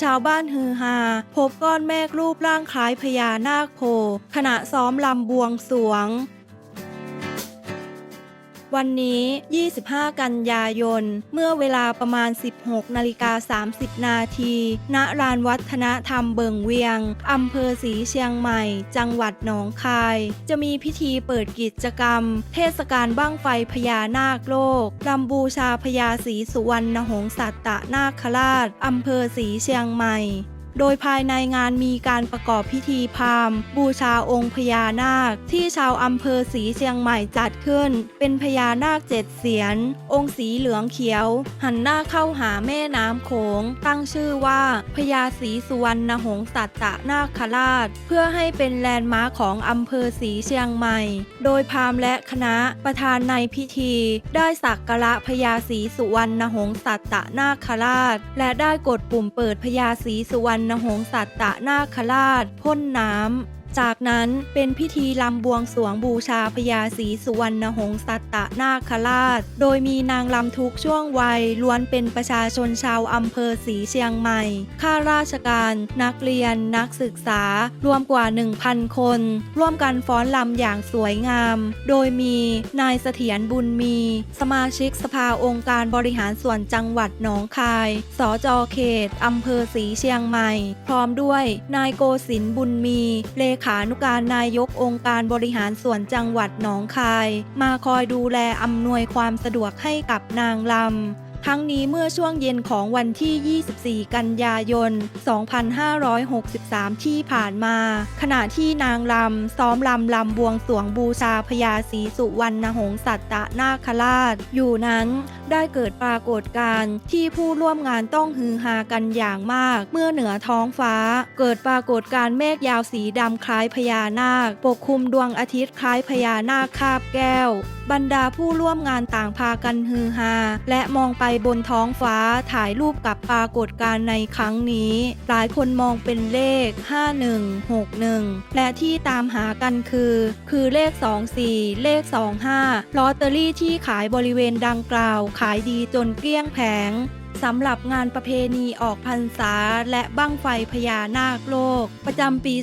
ชาวบ้านฮือฮาพบก้อนเมฆรูปร่างคล้ายพญานาคโผล่ขณะซ้อมลำบวงสวง วันนี้ 25 กันยายน เมื่อเวลาประมาณ 16 นาฬิกา 30 นาที ณ ลานวัฒนธรรมเบิงเวียง อำเภอศรีเชียงใหม่ จังหวัดหนองคาย จะมีพิธีเปิดกิจกรรม เทศกาลบั้งไฟพญานาคโลกรำบูชาพญาศรีสุวรรณหงส์สัตตะนาคราช อำเภอศรีเชียงใหม่ โดยภายในงานมีการประกอบพิธีพราหมณ์ บูชาองค์พญานาค ที่ชาวอำเภอศรีเชียงใหม่จัดขึ้น เป็นพญานาคเจ็ดเสียน องค์สีเหลืองเขียว หันหน้าเข้าหาแม่น้ำโขง ตั้งชื่อว่าพญาศรีสุวรรณหงสัตตนาคราช เพื่อให้เป็นแลนด์มาร์คของอำเภอศรีเชียงใหม่ โดยพราหมณ์และคณะประธานในพิธี ได้สักการะพญาศรีสุวรรณหงส์สัตตนาคราช และได้กดปุ่มเปิดพญาศรีสุวรรณนหงสัตตะนาคราชพ่นน้ำ จากนั้นเป็นพิธีลำบวงสวงบูชาพญาศรีสุวรรณหงส์สัตตนาคราช โดยมีนางลำทุกช่วงวัยล้วนเป็นประชาชนชาวอำเภอศรีเชียงใหม่ ข้าราชการ นักเรียน นักศึกษา รวมกว่า 1,000 คน ร่วมกันฟ้อนลำอย่างสวยงาม โดยมีนายเสถียรบุญมี สมาชิกสภาองค์การบริหารส่วนจังหวัดหนองคาย สจเขตอำเภอศรีเชียงใหม่ พร้อมด้วยนายโกศินบุญมีเลขาขานุการนายกองค์การบริหารส่วนจังหวัดหนองคาย มาคอยดูแลอำนวยความสะดวกให้กับนางลำ ทั้งนี้เมื่อช่วงเย็นของวันที่ 24 กันยายน 2563 ที่ผ่านมา ขณะที่นางลำซ้อมลำลำบวงสวงบูชาพญาศรีสุวรรณหงส์สัตตนาคราช อยู่นั้นได้เกิดปรากฏการณ์ที่ผู้ร่วมงานต้องฮือฮากันอย่างมาก เมื่อเหนือท้องฟ้า เกิดปรากฏการณ์เมฆยาวสีดำคล้ายพญานาค ปกคลุมดวงอาทิตย์คล้ายพญานาคคาบแก้ว บรรดาผู้ร่วมงานต่างพากันฮือฮาและมองไปบนท้องฟ้าถ่ายรูปกับปรากฏการณ์ในครั้งนี้ หลายคนมองเป็นเลข 5161 และที่ตามหากันคือ คือเลข 24 เลข 25 ลอตเตอรี่ที่ขายบริเวณดังกล่าว ขายดีจนเกลี้ยงแผง สำหรับงานประเพณีออกพรรษาและบั้งไฟพญานาคโลก ประจำปี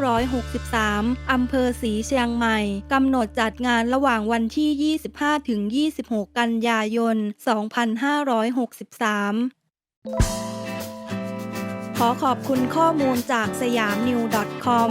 2563 อำเภอศรีเชียงใหม่ กำหนดจัดงานระหว่างวันที่ 25 ถึง 26 กันยายน 2563 ขอขอบคุณข้อมูลจากสยามนิว .com